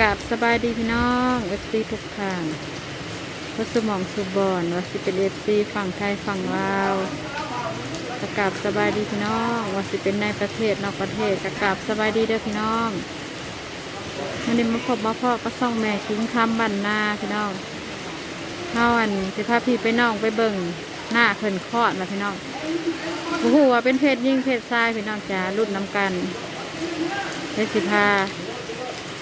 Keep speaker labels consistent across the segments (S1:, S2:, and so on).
S1: กราบสบายดีพี่น้องเอฟซีทุกทางวัสมองสุบอนวัสิเป็นเอฟซีฝั่งไทยฝั่งลาวกกาบสบายดีพี่น้องวัสิเป็นในประเทศนอกประเทศกกาบสบายดีเด้อพี่น้องวันนี้มาพบมาพ่อก็ส่องแม่คิงคำบันนาพี่น้องเฮาอันสิพาพี่ไปน้องไปเบิ่งหน้าเพิ่นคลอดมาพี่น้องโอ้โหว่าเป็นเพศยิ่งเพศชายพี่น้องจ้ารุ่นน้ำกันเพศสิพา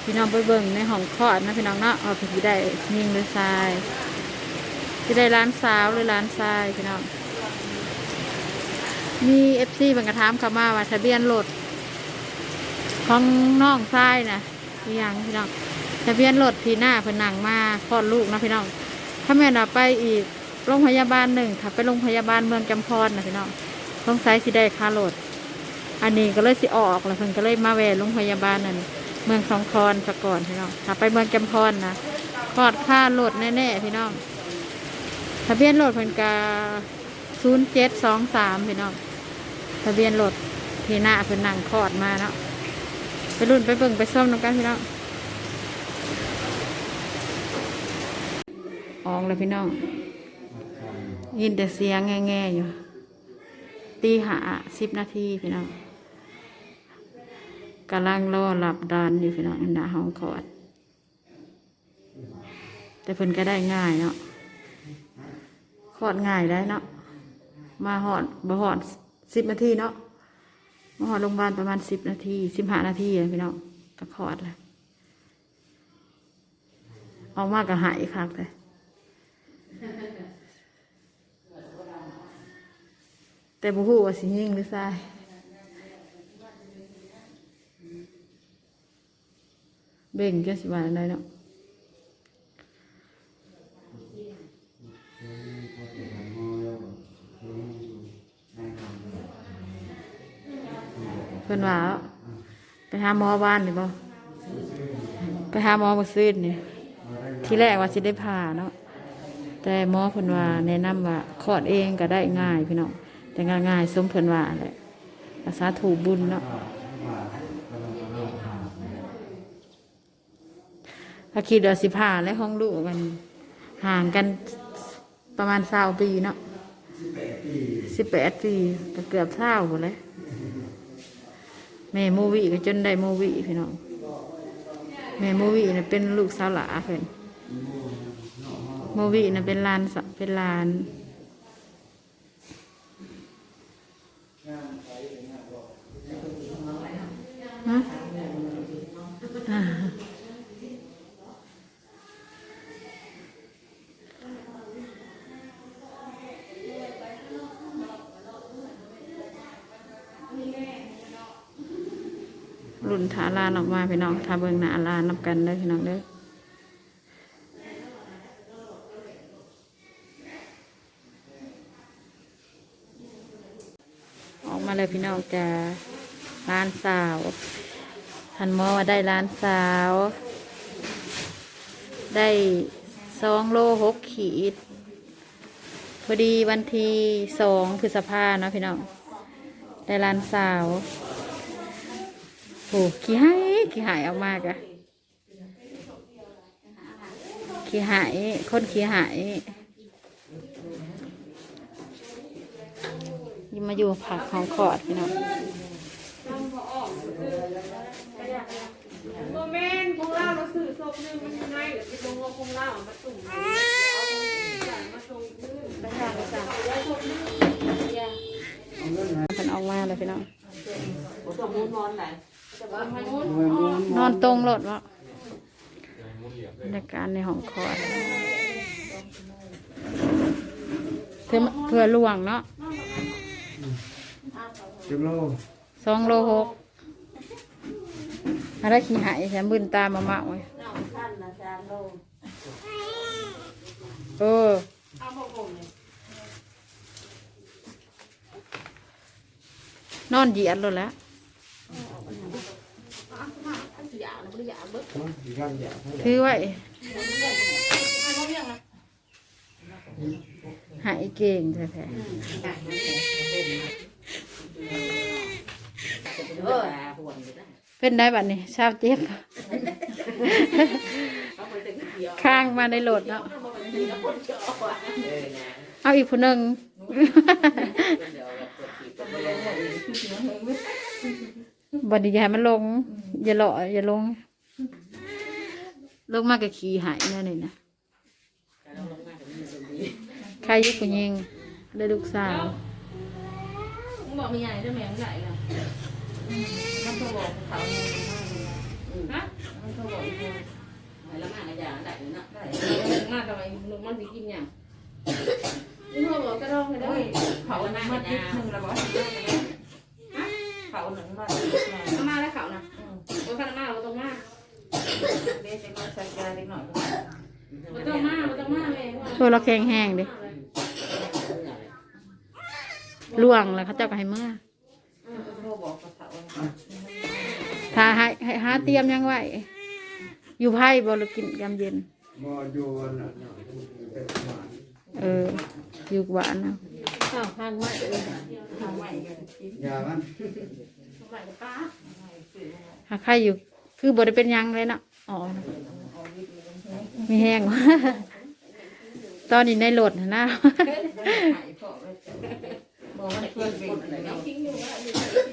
S1: พี่น้องไปเบิ่งในห้องคลอดนะพี่น้องเนาะเอาไปที่ได้ยิงหรือทรายที่ได้ร้านสาวหรือร้านทรายพี่น้องมีเอฟซีบังกระทามเข้ามาว่าทะเบียนรถของน้องทรายนะอีหยังพี่น้องทะเบียนรถที่หน้าเพิ่นนั่งมาคลอดลูกนะพี่น้องถ้าแม่นเอาไปอีกโรงพยาบาลหนึ่งถ้าไปโรงพยาบาลเมืองจำพรนะพี่น้องต้องใช้สิได้ค่ารถอันนี้ก็เลยสิออกแล้วเพิ่นก็เลยมาแวะโรงพยาบาลนั่น เมืองสองคอนสะก่อนพี่น้องถ้าไปเมืองจำพรนะกอดค่ารถแน่ๆพี่น้องทะเบียนรถเพิ่นกาศูนย์เจ็ดสองสามพี่น้องทะเบียนรถที่หน้าเพิ่นนั่งคอดมาเนาะไปรุ่นไปเบิ่งไปซ่อมน้ำกันพี่น้องออกเลยพี่น้องยินแต่เสียงแง่ๆอยู่ตีหาสิบนาทีพี่น้อง กำลังรอหลับดานอยู่พี่น้องหน้าห้องคอด แต่เพิ่นก็ได้ง่ายเนาะคอดง่ายได้เนาะมาหอดบ่หอดสิบนาทีเนาะมาหอดโรงพยาบาลประมาณสิบนาทีสิบห้านาทีเลยพี่น้องก็คอดเลยออกมาก็หายคักเลยแต่บุหูว่าสิยิ่งหรือทราย เบ่งจะสิบาทได้เนาะเพิ่นว่าไปหาหมอบ้านหรือบ่ไปหาหมอมาซื้อนี่ทีแรกว่าสิได้ผ่าเนาะแต่หมอเพิ่นว่าแนะนำว่าคลอดเองก็ได้ง่ายพี่น้องแต่ง่ายง่ายๆสมเพิ่นว่าแหละภาษาถูกบุญเนาะ ถ้าคิดว่าสิผ่าและห้องลูกกันห่างกันประมาณสาปีเนาะสิบแปดปีก็เกือบเท่าหมดเลยแม่โมวีก็จนได้โมวีพี่น้องแม่โมวีน่ะเป็นลูกสาวหลาเพิ่นโมวีน่ะเป็นลานเป็นลาน รุ่นถาลานออกมาพี่น้องทาเบิงหนาลานนับกันเด้อพี่น้องเด้อออกมาเลยพี่น้องจะร้านสาวทันมอว่าได้ร้านสาว ได้สองโลหกขีดพอดีวันที่สองพฤษภาเนาะพี่น้องได้ร้านสาว โอ้ขี้หายขี้หายออกมากอะขี้หายคนขี้หายยิ่งมาอยู่ผักของขอดพี่น้อง
S2: โมเมนต์ของเราเราสื่อศพหนึงมันยังไงเดี๋ยวจะลงของเรามาตุ่มเอามาส่งขึ้น
S1: ไปทางไปสั่งเป็นออกมาเลยพี่น้อง นอนตรงรถวะบรรยากาศในห้องคอดเพื่อเพื่อล่วงเนาะ
S3: สิบโล
S1: สองโลหกอะไรขี้หายแถมบืนตามาเมาไว้เออนอนเหยียดเลยแหล้ว
S3: อีกอย่างอย่าง
S1: คือว่าหายเก่งแท้ๆเป็นได้บัดนี้ชาวเจ็บ
S3: ข้า
S1: งมาใน
S3: โหลดเนาะ
S4: เอา
S1: อีกผู้หนึ่งบัดนี้ย่ามันลง อย่าหล่ออย่าลง ลงมากกับขี่หายแน่เลยนะ
S4: เราลงมากับมือตรงนี้
S1: ใครอยุกุยิงได้ลูกสาว
S3: มึงบอกมีใหญ่ด้วยแม่มึงใหญ่ละมันก็บอกเขาฮะมันก็บอกอยู่
S4: ไปแล้วมากระยาได้เลยนะ
S3: ได้มากทำไมลูกมันไปกินยังนี่พ่อบอกกระดองให้ได้เขาหนังมันนิดนึงแล้วบอกเขาหนังมันมาแล้วเขานะโอ้ยขนาดมาเราต้องมาเด็กจะมาใส่ยาเล็กหน่อยมัน ต้องมามันต้องมาแม่
S1: ตัวเราแข็งแห้งดิล่วงแล้วเขาเจ้าก็ให้เมื่อ
S3: พ่อบอกกับเขา
S1: ถ้าให้ให้หาเตรียมยังไหวอยู่ไพ่บ่เรากินยามเย็น
S5: บ่อยู่อันนั้นเป็นหวาน
S1: เออ อยู่หวานนะ
S3: ข้าวข้างไม่เลยข้างไม่กันกิน
S5: ยามัน
S3: ข้างไม่กับป้า
S1: หาใครอยู่ คือบ่ได้เป็นหยังเลยเนาะอ๋อ มีแห้ง ตอนนี้ในรถน่ะนะ
S3: บอกว่าเพื่อนเป็นอะไรเนาะ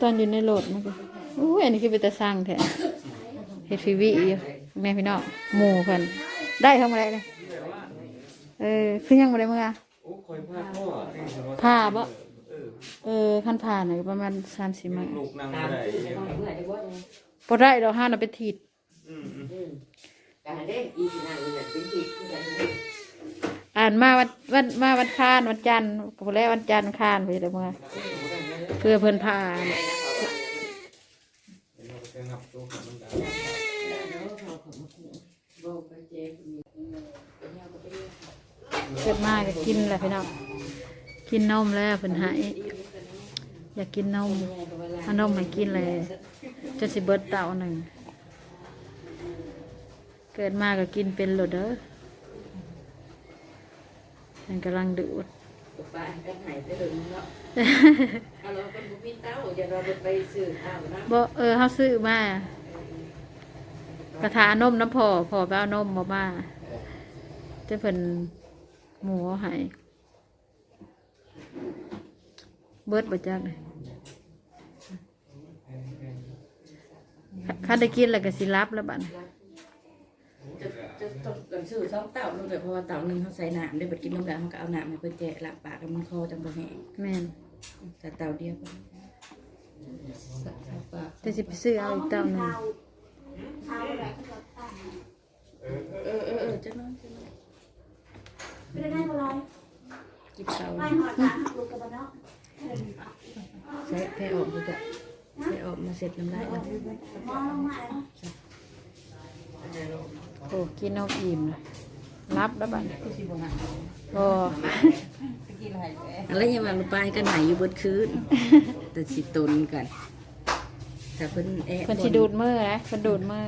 S1: ตอนอยู่ในรถมันก็อุ้ยอันนี้คือเป็นตาสร้างแท้เฮ็ดฟีวีอยู่แม่พี่น้องหมู่เพิ่นได้ทำอะไรเลยเออคือยังบ่ได้เมื่อ
S5: โอ้คอยพาพ่อ
S1: ผ้าบ่
S5: เออ
S1: เออคันผ่าน่ะประมาณ30มื้อ
S5: ลูกนั่ง
S4: ตาม
S5: ได้
S4: เมื่อไหร่ว่า
S1: บ่ได้ดอกห้าน่ะไปถีด
S5: อืมอืม
S4: อืมการเล่นอีกนางเนี่ยเป็นที่ที่กันเล่น
S1: อ่านมาวันวันมาวันคานวันจันทร์ก็บ่แล้ววันจันทร์คานไปได้เมื่อเพื่อเพิ่นผ่า
S5: เราจะงับตัวของมันได้
S4: บอกไปเจ๊คนนี้เนี่ยก็ไปเรียก
S1: เกิดมาก็กินแหละพี่น้องกินนมแล้วเพิ่นให้ อยากกินนมเอานมให้กินเลยจะสิเบิดเต่าหนึ่ง เกิดมาก็กินเป็นโหลดเด้อมันกำลังดูด
S4: ไปกันหายไปเลยเนาะเอาเราเป็นบุพิเต้าอย่าเราไปซื้อข้าวนะ
S1: บ่เออเฮาซื้อมากระทานมน้ำพอพอไปเอานมมามาจะเพิ่นหมูเอาให้เบิดบ่จักเลย ข้าได้กินแล้วก็สิรับแล้วบัดนี้
S4: จะจะต้องกันซื้อสองเต่าลูกเลยเพราะว่าเต่าหนึ่งเขาใส่น้ำได้บัดกินน้ำแล้วเขาก็เอาน้ำให้เพิ่นแจกหลับปากแล้วมันคอจังบ่แห้ง
S1: แม่น
S4: แต่เต่าเดียวก็สักปาก
S1: แต่สิไปซื้อเอาอีกเต้าหนึง
S4: เออเออเออจะนอนจะนอน
S6: ไม่ได้ได้บ่ร้อย
S4: กินเต่า
S6: ไปหอดหลานลูกกับบ่เนาะ
S4: ใช้แพ้ออกดูจ้ะแพ้ออกมา เสร็จน้ำลายแล้ว
S6: มองลงมาแล้ว
S1: โอ้กินนมอิ่มเลยรับแล้วบัดนี้โอ้
S4: อะไรยังว่าไปกันไหนอยู่เบนคืนแต่สิตนกันแต่เพิ่นแอะ
S1: เพิ่นสิดูดมือนะเพิ่นดูดมือ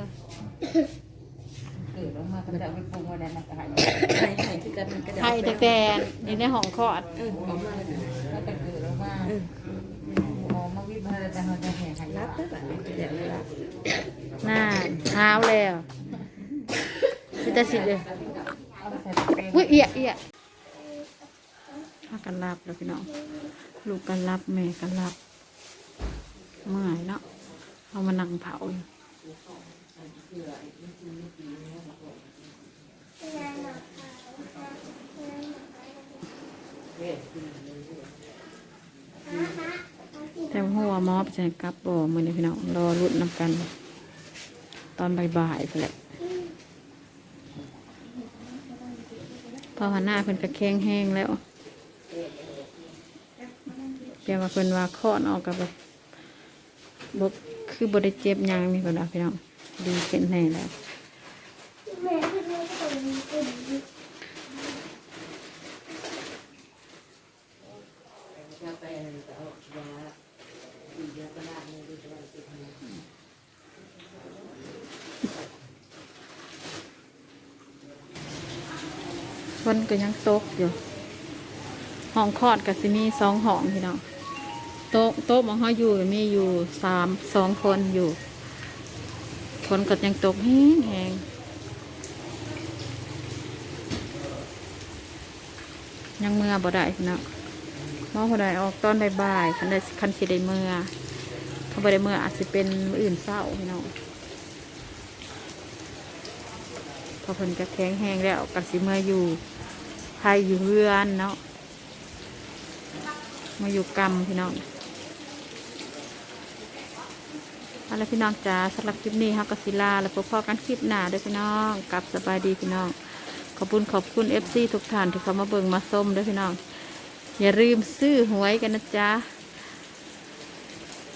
S3: เกิดออกมาก็จะเอาไปปรุงไว้ในน้ำกระหาย
S4: ไข่ไข่คือกันมันกระดาษ
S1: ไข่แต่แต่อยู่ในห้องคลอด
S3: ห่าย
S4: รับได้ปะจะเดี๋ยวเลยรับ
S1: หน้าเท้าแล้วสิแต่สิเลย
S3: อุ้ย
S1: เอียเอียพากันรับแล้วพี่น้องลูกกันรับแม่กันรับเมื่อยเนาะเอามานั่งเผาอยู่ต่หัวห มอไปใส่กับบ่มือนี้พี่น้องรอรุ่นนำกัน ตอนบ่ายๆไปแหละพอหันหน้าเพิ่นกระแข้งแห้งแล้วแกว่าเพิ่นว่าคลอดออกกับบกคือบริเจ็บยังนี่เพิ่นว่าพี่น้องดีเป็นแน่แล้ว
S6: แม่ที่แม่ก็ต้องมีเป็น
S4: จะไปเอายาอีกยากระดาษนี่ดูจะว่าติดไหม
S1: คนก็ยังตกอยู่ห้องคลอดกับสิมีสองห้องพี่น้องโต๊ะโต๊ะมองเขาอยู่มีอยู่สามสองคนอยู่ฝนก็ยังตกแห้งแห้งยังเมื่อบ่ได้พี่น้องมองบ่ได้ออกตอนบ่ายๆคันได้คันสิได้เมื่อ เขาบ่ได้เมื่ออาจจะเป็นมื้ออื่นเศร้าพี่น้องพอเพิ่นก็แข็งแห้งแล้วก็สิเมื่ออยู่ใครอยู่เรือนเนาะมาอยู่กรรมพี่น้องเอาละพี่น้องจ๋าสำหรับคลิปนี้ฮักกศิลาแล้วพบพ่อกันคลิปหน้าด้วยพี่น้องกลับสบายดีพี่น้อง ขอบคุณขอบคุณเอฟซีทุกท่านที่เขามาเบิ่งมาส้มด้วยพี่น้อง อย่าลืมซื้อหวยกันนะจ๊ะ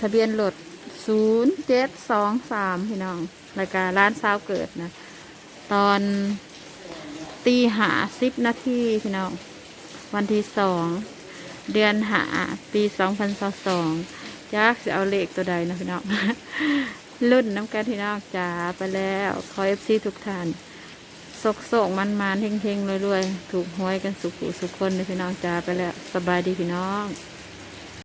S1: ะเบียนรถศูนย์เจ็ดสองสามพี่น้องรายการร้านสาเกิดนะ ตอนตีหาสิบนาทีพี่น้อง วันที่สองเดือนหาปีสองพันสองจักจะเอาเลขตัวใดนะพี่น้องรุ่นน้ำกันพี่น้องจ๋าไปแล้วขอเอฟซีทุกท่านสกสกมันมันๆเฮงๆรวยๆถูกหวยกันสุขสุขคนเลยพี่น้องจ้าไปแล้ว สบายดีพี่น้อง